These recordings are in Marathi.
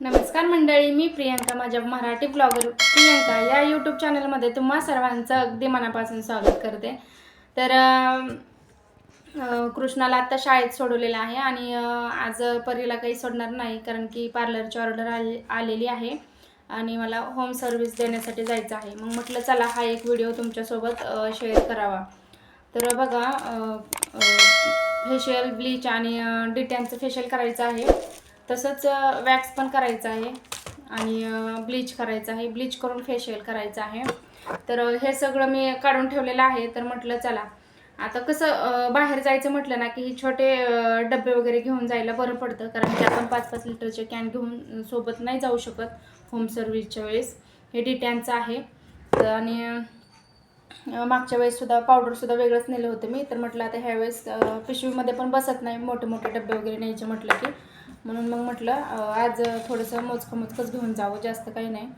नमस्कार मंडळी मी प्रियंका माझ्या मराठी ब्लॉगर प्रियंका. या यूट्यूब चॅनलमध्ये तुम्हा सर्वांचं अगदी मनापासून स्वागत करते. तर कृष्णाला आत्ता शाळेत सोडवलेलं आहे आणि आज परीला काही सोडणार नाही कारण की पार्लरची ऑर्डर आले आलेली आहे आणि मला होम सर्व्हिस देण्यासाठी जायचं आहे. मग म्हटलं चला हा एक व्हिडिओ तुमच्यासोबत शेअर करावा. तर बघा फेशियल ब्लीच आणि डिटॅनचं फेशियल करायचं आहे. तसंच वॅक्स पण करायचं आहे. आणि ब्लीच करायचं आहे. ब्लीच करून फेशियल करायचं आहे. तर हे सगळं मी काढून ठेवलेलं आहे. तर म्हटलं चला. आता कसं बाहेर जायचं म्हटलं ना की हे छोटे डब्बे डबे वगैरे घेऊन जायला बरं पडतं. कारण की आपण पाच पाच लिटरचे कॅन घेऊन सोबत नाही जाऊ शकत होम सर्व्हिसच्या वेळेस. हे डिटॅनचं आहे. तर आणि मागच्या वेळेससुद्धा पावडरसुद्धा वेगळंच नेलं होतं मी. तर म्हटलं आता ह्यावेळेस पिशवीमध्ये पण बसत नाही मोठे मोठे डबे वगैरे न्यायचे म्हटलं की. म्हणून मग म्हटलं आज थोडंसं मोजकं मोजकंच घेऊन जावं जास्त काही नाही.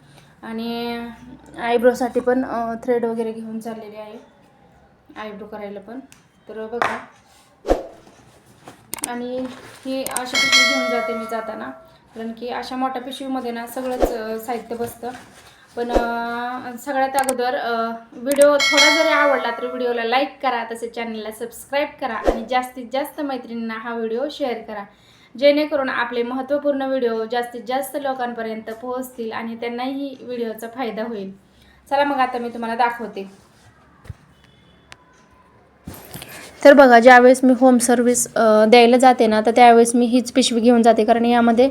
आणि आयब्रोसाठी पण थ्रेड वगैरे घेऊन चाललेली आहे. आयब्रो करायला पण. तर बघा. आणि ही अशा पिशवी घेऊन जाते मी जाताना. कारण की अशा मोठ्या पिशवीमध्ये ना सगळंच साहित्य बसतं. पण सगळ्यात अगोदर व्हिडिओ थोडा जरी आवडला तर व्हिडिओला लाईक करा तसेच चॅनलला सबस्क्राईब करा आणि जास्तीत जास्त मैत्रिणींना हा व्हिडिओ शेअर करा. जेणेकरून आपले महत्त्वपूर्ण व्हिडिओ जास्तीत जास्त लोकांपर्यंत पोहोचतील आणि त्यांनाही व्हिडिओचा फायदा होईल. चला मग आता मी तुम्हाला दाखवते. तर बघा ज्यावेळेस मी होम सर्विस द्यायला जाते ना तर त्यावेळेस मी हीच पिशवी घेऊन जाते. कारण यामध्ये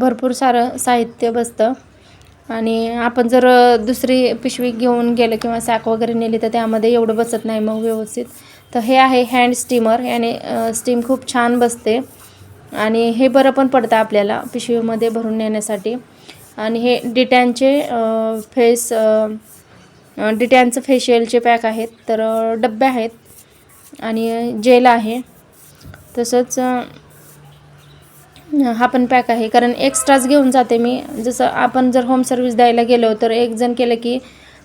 भरपूर सारं साहित्य बसतं. आणि आपण जर दुसरी पिशवी घेऊन गेलं किंवा सॅक वगैरे नेली तर त्यामध्ये एवढं बसत नाही मग व्यवस्थित. तर हे आहे हँड स्टीमर याने स्टीम खूप छान बसते. आणि हे बरं पण पडतं आपल्याला पिशवीमध्ये भरून नेण्यासाठी. आणि हे डिटॅनचे फेस डिटॅनचं फेशियलचे पॅक आहेत तर डब्बे आहेत आणि जेल आहे. तसंच हा पण पॅक आहे. कारण एक्स्ट्राच घेऊन जाते मी. जसं आपण जर होम सर्व्हिस द्यायला गेलो तर एक जण केलं की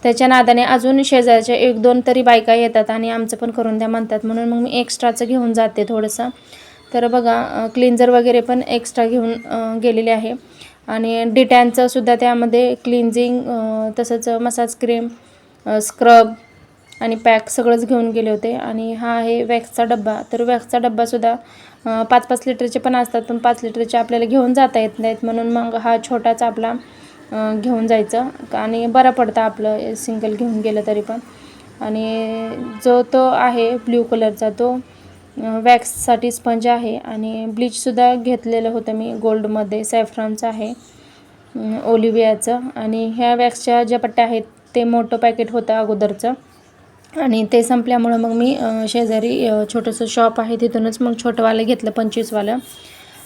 त्याच्या नादाने अजून शेजारच्या एक दोन तरी बायका येतात आणि आमचं पण करून द्या म्हणतात. म्हणून मग मी एक्स्ट्राचं घेऊन जाते थोडंसं. तर बघा क्लिन्झर वगैरे पण एक्स्ट्रा घेऊन गेलेले आहे. आणि डिटॅनचं सुद्धा त्यामध्ये क्लिन्झिंग तसंच मसाज क्रीम स्क्रब आणि पॅक सगळंच घेऊन गेले होते. आणि हा आहे वॅक्सचा डब्बा. तर वॅक्सचा डब्बासुद्धा पाच पाच लिटरचे पण असतात पण पाच लिटरचे आपल्याला घेऊन जाता येत नाहीत. म्हणून मग हा छोटाच आपला घेऊन जायचं. आणि बरं पडतं आपलं सिंगल घेऊन गेलं तरी पण. आणि जो तो आहे ब्ल्यू कलरचा तो वॅक्ससाठी स्पंज आहे आणि ब्लीचसुद्धा घेतलेलं होतं मी गोल्डमध्ये सॅफ्रॉनचं आहे ओलिवियाचं ओलिव्हियाचं. आणि ह्या वॅक्सच्या ज्या पट्ट्या आहेत ते मोठं पॅकेट होतं अगोदरचं. आणि ते संपल्यामुळं मग मी शेजारी छोटंसं शॉप आहे तिथूनच मग छोटंवालं घेतलं पंचवीसवालं.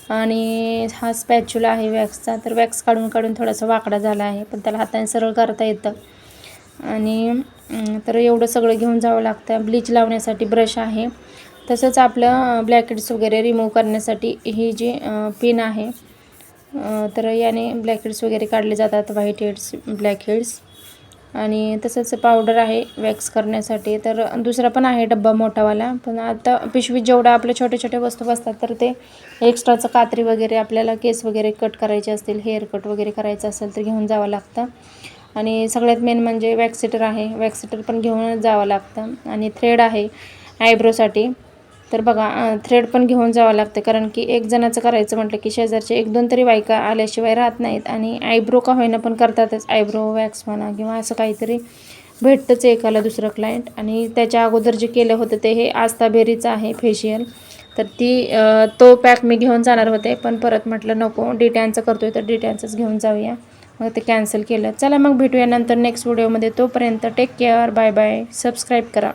आणि हा स्पॅच्युला आहे वॅक्सचा तर वॅक्स काढून काढून थोडासा वाकडा झाला आहे पण त्याला हाताने सरळ करता येतं. आणि तर एवढं सगळं घेऊन जावं लागतं. ब्लीच लावण्यासाठी ब्रश आहे. तसंच आपलं ब्लॅकेट्स वगैरे रिमूव्ह करण्यासाठी ही जी पिन आहे तर याने ब्लॅकेट्स वगैरे काढले जातात व्हाईट हेड्स ब्लॅक हेड्स आणि तसंच पावडर आहे वॅक्स करण्यासाठी. तर दुसरा पण आहे डब्बा मोठावाला. पण आता पिशवीत जेवढं आपल्या छोटे छोटे वस्तू बसतात तर ते एक्स्ट्राचं कात्री वगैरे आपल्याला केस वगैरे कट करायचे असतील हेअर कट वगैरे करायचं असेल तर घेऊन जावं लागतं. आणि सगळ्यात मेन म्हणजे वॅक्सिटर आहे. वॅक्सिटर पण घेऊनच जावं लागतं. आणि थ्रेड आहे आयब्रोसाठी तर बघा थ्रेड पण घेऊन जावं लागतं. कारण की एक जणाचं करायचं म्हटलं की शेजारचे एक दोन तरी बायका आल्याशिवाय राहत नाहीत. आणि आयब्रो का होईना पण करतातच. आयब्रो वॅक्स म्हणा किंवा असं काहीतरी भेटतंच एकाला दुसरं क्लायंट आणि त्याच्या अगोदर जे केलं होतं ते हे आस्ताबेरीचं आहे फेशियल तर ती तो पॅक मी घेऊन जाणार होते. पण परत म्हटलं नको डिटॅनचं आहे तर डिटॅनचंच घेऊन जाऊया. मग ते कॅन्सल केलं. चला मग भेटूया नंतर नेक्स्ट व्हिडिओमध्ये तोपर्यंत take care bye bye subscribe करा.